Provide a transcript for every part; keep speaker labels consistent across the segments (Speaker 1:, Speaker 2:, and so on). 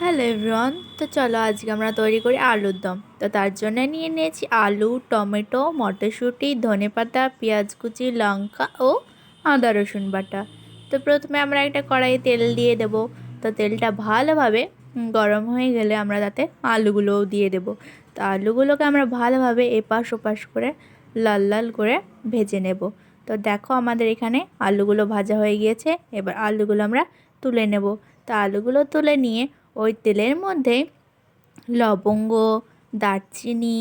Speaker 1: Hello everyone তো চলো আজকে আমরা তৈরি করি আলুর দম। তো তার জন্য নিয়ে নিয়েছি আলু, টমেটো, মটরশুঁটি ধনেপাতা পেঁয়াজ কুচি, লঙ্কা ও আদা, রসুন বাটা। তো প্রথমে আমরা একটা কড়াইয়ে তেল দিয়ে দেব। তো তেলটা ভালোভাবে গরম হয়ে গেলে আমরা তাতে আলুগুলোও দিয়ে দেব। তো আলুগুলোকে আমরা ভালোভাবে এপাশ ওপাশ করে লাল লাল করে ভেজে নেব। তো দেখো আমাদের এখানে আলুগুলো ভাজা হয়ে গিয়েছে। এবার আলুগুলো আমরা তুলে নেব। তো আলুগুলো তুলে নিয়ে ওই তেলের মধ্যে লবঙ্গ, দারচিনি,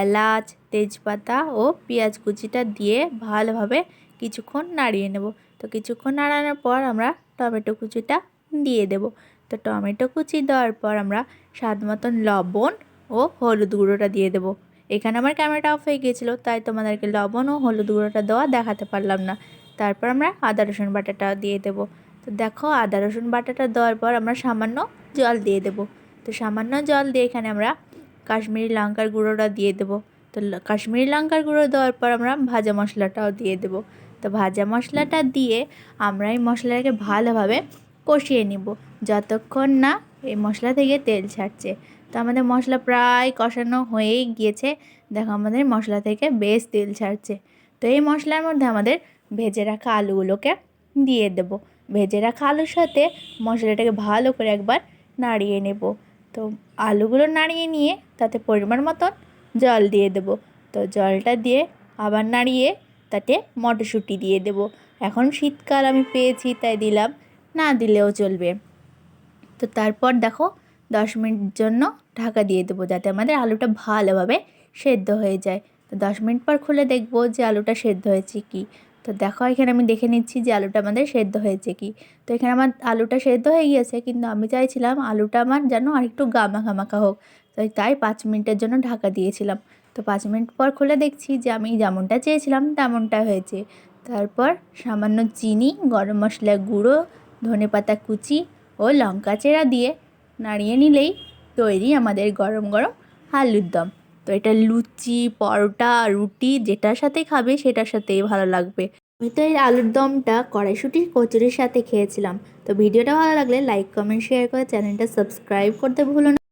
Speaker 1: এলাচ, তেজপাতা ও পেঁয়াজ কুচিটা দিয়ে ভালোভাবে কিছুক্ষণ নাড়িয়ে নেব। তো কিছুক্ষণ নাড়ানোর পর আমরা টমেটো কুচিটা দিয়ে দেব। তো টমেটো কুচি দেওয়ার পর আমরা স্বাদ মতন লবণ ও হলুদ গুঁড়োটা দিয়ে দেবো। এখানে আমার ক্যামেরাটা অফ হয়ে গিয়েছিল, তাই তোমাদেরকে লবণ ও হলুদ গুঁড়োটা দেওয়া দেখাতে পারলাম না। তারপর আমরা আদা রসুন বাটাটা দিয়ে দেবো। তো দেখো আদা, রসুন বাটাটা দেওয়ার পর আমরা সামান্য জল দিয়ে দেব। তো সামান্য জল দিয়ে এখানে আমরা কাশ্মীরি লঙ্কার গুঁড়োটা দিয়ে দেব। তো কাশ্মীরি লঙ্কার গুঁড়ো দেওয়ার পর আমরা ভাজা মশলাটাও দিয়ে দেব। তো ভাজা মশলাটা দিয়ে আমরা এই মশলাটাকে ভালোভাবে কষিয়ে নিব। যতক্ষণ না এই মশলা থেকে তেল ছাড়ছে। তো আমাদের মশলা প্রায় কষানো হয়েই গিয়েছে। দেখো আমাদের মশলা থেকে বেশ তেল ছাড়ছে। তো এই মশলার মধ্যে আমাদের ভেজে রাখা আলুগুলোকে দিয়ে দেব। ভেজে রাখা আলুর সাথে মশলাটাকে ভালো করে একবার নাড়িয়ে নেব। তো আলুগুলো নাড়িয়ে নিয়ে তাতে পরিমাণ মতন জল দিয়ে দেব। তো জলটা দিয়ে আবার নাড়িয়ে তাতে মটরশুঁটি দিয়ে দেব। এখন শীতকাল, আমি পেয়েছি, তাই দিলাম। না দিলেও চলবে। তো তারপর দেখো, দশ মিনিট জন্য ঢাকা দিয়ে দেবো যাতে আমাদের আলুটা ভালোভাবে সেদ্ধ হয়ে যায়। তো দশ মিনিট পর খুলে দেখব যে আলুটা সেদ্ধ হয়েছে কি। তো দেখো, এখানে আমি দেখে নিচ্ছি যে আলুটা আমাদের সেদ্ধ হয়েছে কি। তো এখানে আমার আলুটা সেদ্ধ হয়ে গিয়েছে, কিন্তু আমি চাইছিলাম আলুটা আমার যেন আরেকটু গামা ঘামাকা হোক। তাই তাই পাঁচ মিনিটের জন্য ঢাকা দিয়েছিলাম। তো পাঁচ মিনিট পর খুলে দেখছি যে আমি যেমনটা চেয়েছিলাম তেমনটা হয়েছে। তারপর সামান্য চিনি, গরম মশলা গুঁড়ো, ধনে পাতা কুচি ও লঙ্কা চেরা দিয়ে নাড়িয়ে নিলেই তৈরি আমাদের গরম গরম আলুর দম। তো এটা লুচি, পরোটা, রুটি, যেটার সাথে খাবে সেটার সাথেই ভালো লাগবে। আমি তো এই আলুর দমটা কড়াইশুটির কচুরির সাথে খেয়েছিলাম। তো ভিডিওটা ভালো লাগলে লাইক কমেন্ট শেয়ার করে চ্যানেলটা সাবস্ক্রাইব করতে ভুলো না।